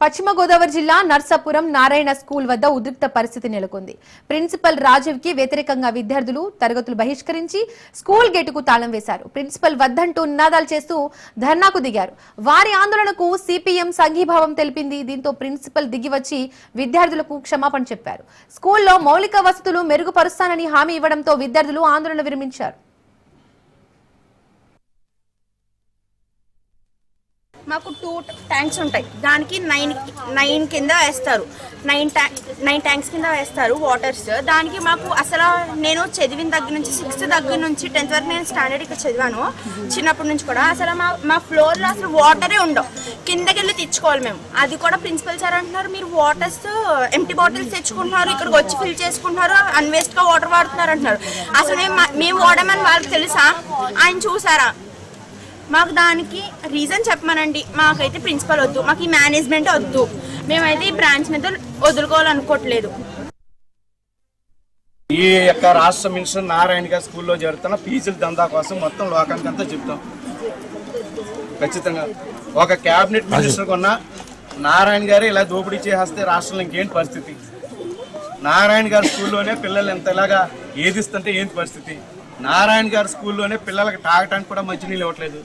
పశ్చిమ గోదావరి జిల్లా నర్సాపురం నారాయణ స్కూల్ వద్ద ఉద్రిక్త పరిస్థితి నెలకొంది. ప్రిన్సిపల్ రాజీవ్కి వ్యతిరేకంగా విద్యార్థులు తరగతులు బహిష్కరించి స్కూల్ గేటుకు తాళం వేశారు. ప్రిన్సిపల్ వద్దంటూ నినాదాలు చేస్తూ ధర్నాకు దిగారు. వారి ఆందోళనకు సిపిఎం సంఘీభావం తెలిపింది. దీంతో ప్రిన్సిపల్ దిగివచ్చి విద్యార్థులకు క్షమాపణ చెప్పారు. స్కూల్లో మౌలిక వసతులు మెరుగుపరుస్తానని హామీ ఇవ్వడంతో విద్యార్థులు ఆందోళన విరమించారు. మాకు టూ ట్యాంక్స్ ఉంటాయి. దానికి నైన్ నైన్ కింద వేస్తారు. నైన్ ట్యా నైన్ ట్యాంక్స్ కింద వేస్తారు వాటర్స్. దానికి మాకు అసలు నేను చదివిన దగ్గర నుంచి సిక్స్త్ దగ్గర నుంచి టెన్త్ వరకు నేను స్టాండర్డ్ ఇక్కడ చదివాను. చిన్నప్పటి నుంచి కూడా అసలు మా మా ఫ్లోర్లో అసలు వాటరే ఉండవు. కిందకి వెళ్ళి తెచ్చుకోవాలి మేము. అది కూడా ప్రిన్సిపల్ సార్ అంటున్నారు మీరు వాటర్స్ ఎంటీ బాటిల్స్ తెచ్చుకుంటున్నారు ఇక్కడికి వచ్చి ఫిల్ చేసుకుంటున్నారు అన్వేస్ట్గా వాటర్ వాడుతున్నారు అంటున్నారు. అసలు మేము మేము వాడమని వాళ్ళకి తెలుసా? ఆయన చూసారా? మాకు దానికి రీజన్ చెప్పమనండి. మాకైతే ప్రిన్సిపల్ వద్దు. మాకు ఈ మేనేజ్మెంట్ వద్దు. మేమైతే ఈ బ్రాంచ్ అయితే వదులుకోవాలనుకోవట్లేదు. ఈ యొక్క రాష్ట్ర మినిస్టర్ నారాయణ గారి స్కూల్లో జరుగుతున్న ఫీజుల దందా కోసం మొత్తం లోకానికి అంతా చెప్తాం. ఖచ్చితంగా. ఒక క్యాబినెట్ మినిస్టర్ కొన్న నారాయణ గారు ఇలా దోపిడీ చేస్తే రాష్ట్రంలో ఇంకేంటి పరిస్థితి? నారాయణ గారి స్కూల్లోనే పిల్లలు ఎంత ఇలాగా ఏదిస్తుంటే ఏంటి పరిస్థితి? నారాయణ గారి స్కూల్లోనే పిల్లలకి తాగటానికి కూడా మంచినీళ్ళు ఇవ్వట్లేదు.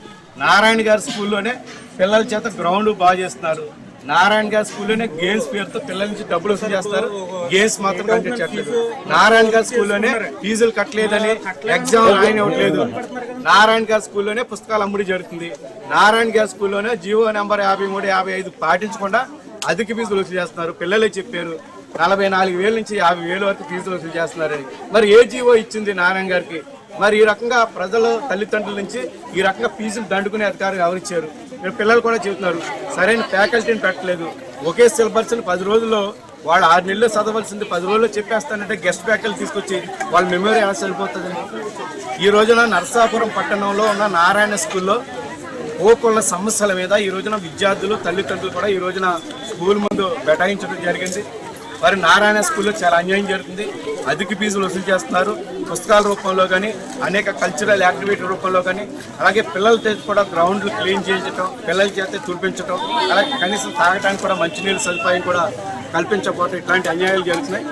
నారాయణ గారి స్కూల్లోనే పిల్లల చేత గ్రౌండ్ బాగా చేస్తున్నారు. నారాయణ గారి స్కూల్లోనే గేమ్స్ పేరుతో పిల్లల నుంచి డబ్బులు వసూలు చేస్తారు. గేమ్స్ మాత్రం కండక్ట్ నారాయణ గారి స్కూల్లోనే ఫీజులు కట్టలేదని ఎగ్జామ్ రాయనివ్వట్లేదు. నారాయణ గారి స్కూల్లోనే పుస్తకాలు అమ్ముడి జరుగుతుంది. నారాయణ గారి స్కూల్లోనే జీవో నెంబర్ యాభై మూడు యాభై ఐదు పాటించకుండా అధిక ఫీజులు వసూలు చేస్తున్నారు. పిల్లలే చెప్పారు నలభై నాలుగు వేల నుంచి యాభై వేల వరకు ఫీజులు వసూలు చేస్తున్నారని. మరి ఏ జీవో ఇచ్చింది నారాయణ గారికి? మరి ఈ రకంగా ప్రజల తల్లిదండ్రుల నుంచి ఈ రకంగా ఫీజులు దండుకునే అధికారం ఎవరిచ్చారు మీరు పిల్లలు కూడా చెబుతున్నారు సరైన ఫ్యాకల్టీని పెట్టలేదు. ఒకే సిలబస్ని పది రోజుల్లో వాళ్ళు ఆరు నెలల్లో చదవలసింది పది రోజుల్లో చెప్పేస్తానంటే గెస్ట్ ఫ్యాకల్టీ తీసుకొచ్చి వాళ్ళ మెమరీ ఎలా సరిపోతుంది? ఈ రోజున నర్సాపురం పట్టణంలో ఉన్న నారాయణ స్కూల్లో ఓకుల సమస్యల మీద ఈ రోజున విద్యార్థులు తల్లిదండ్రులు కూడా ఈ రోజున స్కూల్ ముందు బెటాయించడం జరిగింది. మరి నారాయణ స్కూల్లో చాలా అన్యాయం జరుగుతుంది. అధిక ఫీజులు వసూలు చేస్తున్నారు. పుస్తకాల రూపంలో కానీ అనేక కల్చరల్ యాక్టివిటీ రూపంలో కానీ అలాగే పిల్లల చేత కూడా గ్రౌండ్లు క్లీన్ చేయించడం పిల్లల చేత తుడిపించడం అలాగే కనీసం తాగడానికి కూడా మంచినీళ్ళ సదుపాయం కూడా కల్పించకపోవడం ఇట్లాంటి అన్యాయాలు జరుగుతున్నాయి.